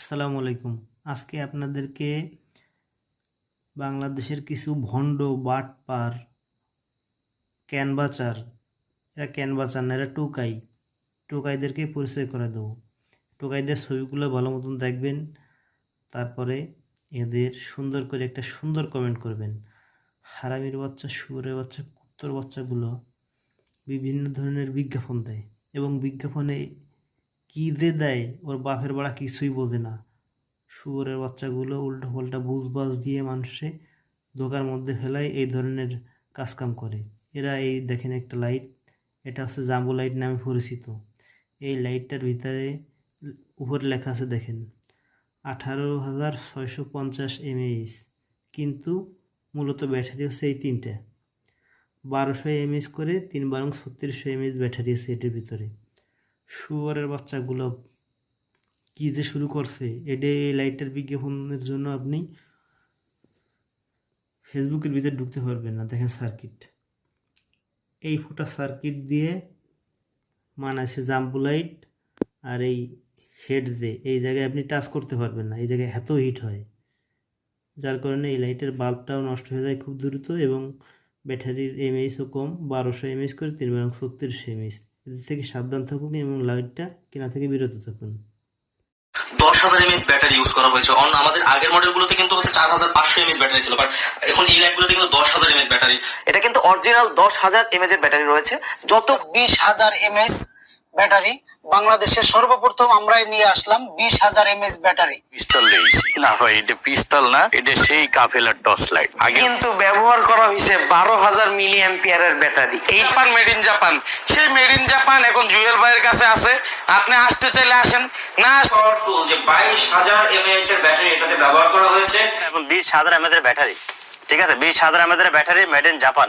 আসসালামু আলাইকুম। আজকে আপনাদেরকে বাংলাদেশের কিছু ভণ্ড বাটপার ক্যানভাচার, এরা ক্যানভাচার না, এরা টোকাই। টোকাইদেরকে পরিচয় করে দেবো। টোকাইদের ছবিগুলো ভালো মতন দেখবেন, তারপরে এদের সুন্দর করে একটা সুন্দর কমেন্ট করবেন। হারামির বাচ্চা, শুয়োরের বাচ্চা, কুত্তর বাচ্চাগুলো বিভিন্ন ধরনের বিজ্ঞাপন দেয় এবং বিজ্ঞাপনে কী যে দেয়? ওর বাপের বাড়া কিছুই বোঝে না। শুয়োরের বাচ্চাগুলো উল্টো পাল্টা বুঝবাজ দিয়ে মানুষে ধোকার মধ্যে ফেলায় এই ধরনের কাজকাম করে। এরা এই দেখেন একটা লাইট, এটা হচ্ছে জাম্বু লাইট নামে পরিচিত। এই লাইটটার ভিতরে উপরে লেখা আছে দেখেন, আঠারো হাজার ছয়শো পঞ্চাশ এমএইচ কিন্তু মূলত ব্যাটারি হচ্ছে এই তিনটে। বারোশো এমএইচ করে তিন বারং ছত্রিশশো এমএইচ ব্যাটারি আছে এটির ভিতরে। শুয়ারের বাচ্চাগুলো কি যে শুরু করছে? এডে এই লাইটটার বিজ্ঞাপনের জন্য আপনি ফেসবুকের ভিতরে ঢুকতে পারবেন না, দেখেন সার্কিট এই ফুটা সার্কিট দিয়ে মানাইছে জাম্বু লাইট আর এই হেড যে এই জায়গায় আপনি টাচ করতে পারবেন না, এই জায়গায় এত হিট হয়। যার কারণে এই লাইটের বাল্বটাও নষ্ট হয়ে যায় খুব দ্রুত এবং ব্যাটারির এমএইচও কম, বারোশো এমএইচ করে তিন বারং ছত্রিশশো এমএইচ এদের থেকে সাবধান থাকুন এবং লাইটটা কেনা থেকে বিরত থাকুন। দশ হাজার এমএস ব্যাটারি ইউজ করা হয়েছে। অন আমাদের আগের মডেলগুলোতে কিন্তু হচ্ছে চার হাজার পাঁচশো এমএস ব্যাটারি ছিল বাট এখন এই লাইটগুলোতে কিন্তু দশ হাজার এমএস ব্যাটারি। এটা কিন্তু অরিজিনাল দশ হাজার এমএস এর ব্যাটারি রয়েছে। যত বিশ হাজার এমএস ব্যাটারি বাংলাদেশের সর্বপ্রথম আমরাই নিয়ে আসলাম বিশ হাজার এমএস ব্যাটারি। পিস্তল না ভাই এটা পিস্তল না এটা সেই কাফেলার টর্চ লাইট। কিন্তু ব্যবহার করা হয়েছে বারো হাজার মিলি অ্যাম্পিয়ারের ব্যাটারি। এই জাপান মেড ইন জাপান সেই মেড ইন জাপান এখন জুয়েল ভাইয়ের কাছে আছে। আপনি আসতে চাইলে আসেন। না পাওয়ারফুল যে বাইশ হাজার এমএএইচ এর ব্যাটারি এটাতে ব্যবহার করা হয়েছে। এখন বিশ হাজার এমএদের ব্যাটারি। ঠিক আছে বিশ হাজার এমএদের ব্যাটারি মেড ইন জাপান